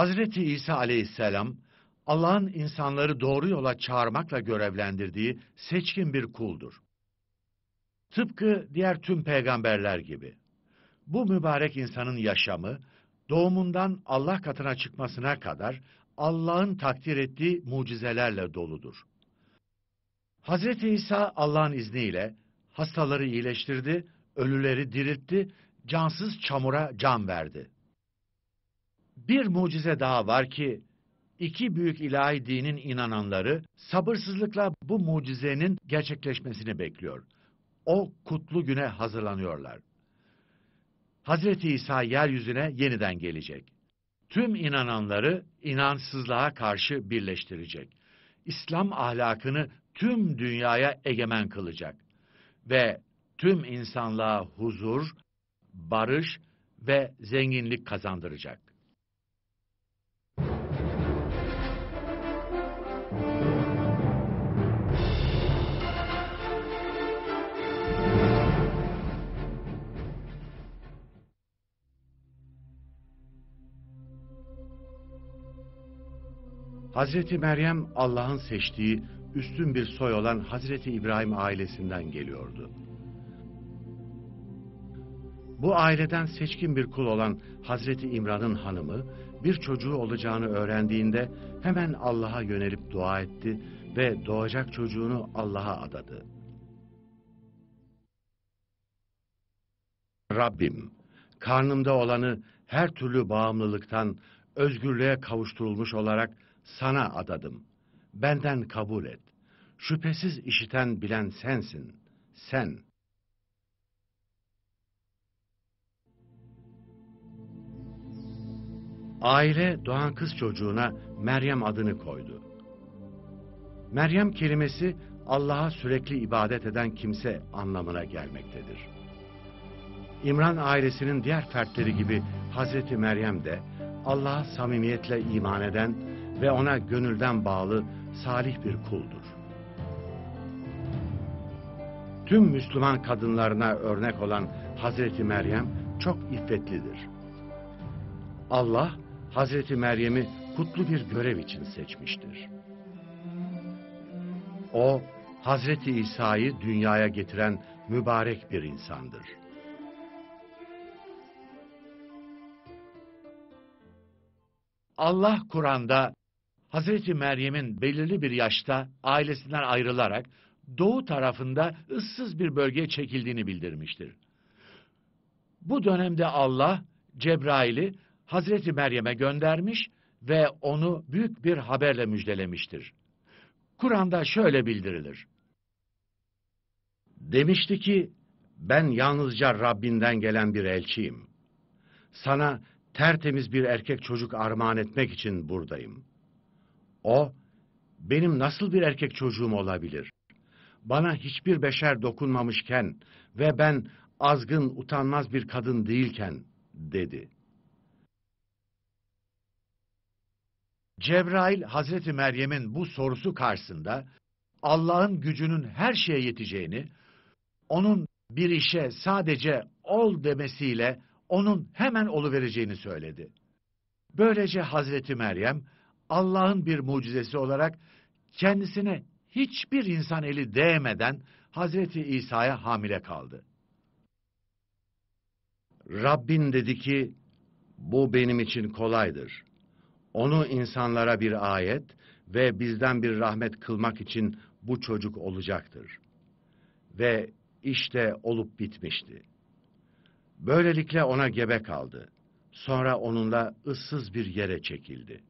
Hazreti İsa aleyhisselam, Allah'ın insanları doğru yola çağırmakla görevlendirdiği seçkin bir kuldur. Tıpkı diğer tüm peygamberler gibi. Bu mübarek insanın yaşamı, doğumundan Allah katına çıkmasına kadar Allah'ın takdir ettiği mucizelerle doludur. Hazreti İsa Allah'ın izniyle hastaları iyileştirdi, ölüleri diriltti, cansız çamura can verdi. Bir mucize daha var ki, iki büyük ilahi dinin inananları sabırsızlıkla bu mucizenin gerçekleşmesini bekliyor. O kutlu güne hazırlanıyorlar. Hazreti İsa yeryüzüne yeniden gelecek. Tüm inananları inansızlığa karşı birleştirecek. İslam ahlakını tüm dünyaya egemen kılacak ve tüm insanlığa huzur, barış ve zenginlik kazandıracak. Hazreti Meryem Allah'ın seçtiği üstün bir soy olan Hazreti İbrahim ailesinden geliyordu. Bu aileden seçkin bir kul olan Hazreti İmran'ın hanımı bir çocuğu olacağını öğrendiğinde hemen Allah'a yönelip dua etti ve doğacak çocuğunu Allah'a adadı. Rabbim, karnımda olanı her türlü bağımlılıktan özgürlüğe kavuşturulmuş olarak sana adadım. Benden kabul et. Şüphesiz işiten bilen sensin. Sen. Aile doğan kız çocuğuna Meryem adını koydu. Meryem kelimesi Allah'a sürekli ibadet eden kimse anlamına gelmektedir. İmran ailesinin diğer fertleri gibi Hazreti Meryem de Allah'a samimiyetle iman eden ve ona gönülden bağlı salih bir kuldur. Tüm Müslüman kadınlarına örnek olan Hazreti Meryem çok iffetlidir. Allah Hazreti Meryem'i kutlu bir görev için seçmiştir. O, Hazreti İsa'yı dünyaya getiren mübarek bir insandır. Allah Kur'an'da Hazreti Meryem'in belirli bir yaşta ailesinden ayrılarak doğu tarafında ıssız bir bölgeye çekildiğini bildirmiştir. Bu dönemde Allah Cebrail'i Hazreti Meryem'e göndermiş ve onu büyük bir haberle müjdelemiştir. Kur'an'da şöyle bildirilir. Demişti ki, ben yalnızca Rabbinden gelen bir elçiyim. Sana tertemiz bir erkek çocuk armağan etmek için buradayım. O, benim nasıl bir erkek çocuğum olabilir? Bana hiçbir beşer dokunmamışken ve ben azgın, utanmaz bir kadın değilken, dedi. Cebrail, Hazreti Meryem'in bu sorusu karşısında, Allah'ın gücünün her şeye yeteceğini, onun bir işe sadece ol demesiyle onun hemen oluvereceğini söyledi. Böylece Hazreti Meryem, Allah'ın bir mucizesi olarak kendisine hiçbir insan eli değmeden Hazreti İsa'ya hamile kaldı. Rabbin dedi ki, bu benim için kolaydır. Onu insanlara bir ayet ve bizden bir rahmet kılmak için bu çocuk olacaktır. Ve işte olup bitmişti. Böylelikle ona gebe kaldı. Sonra onunla ıssız bir yere çekildi.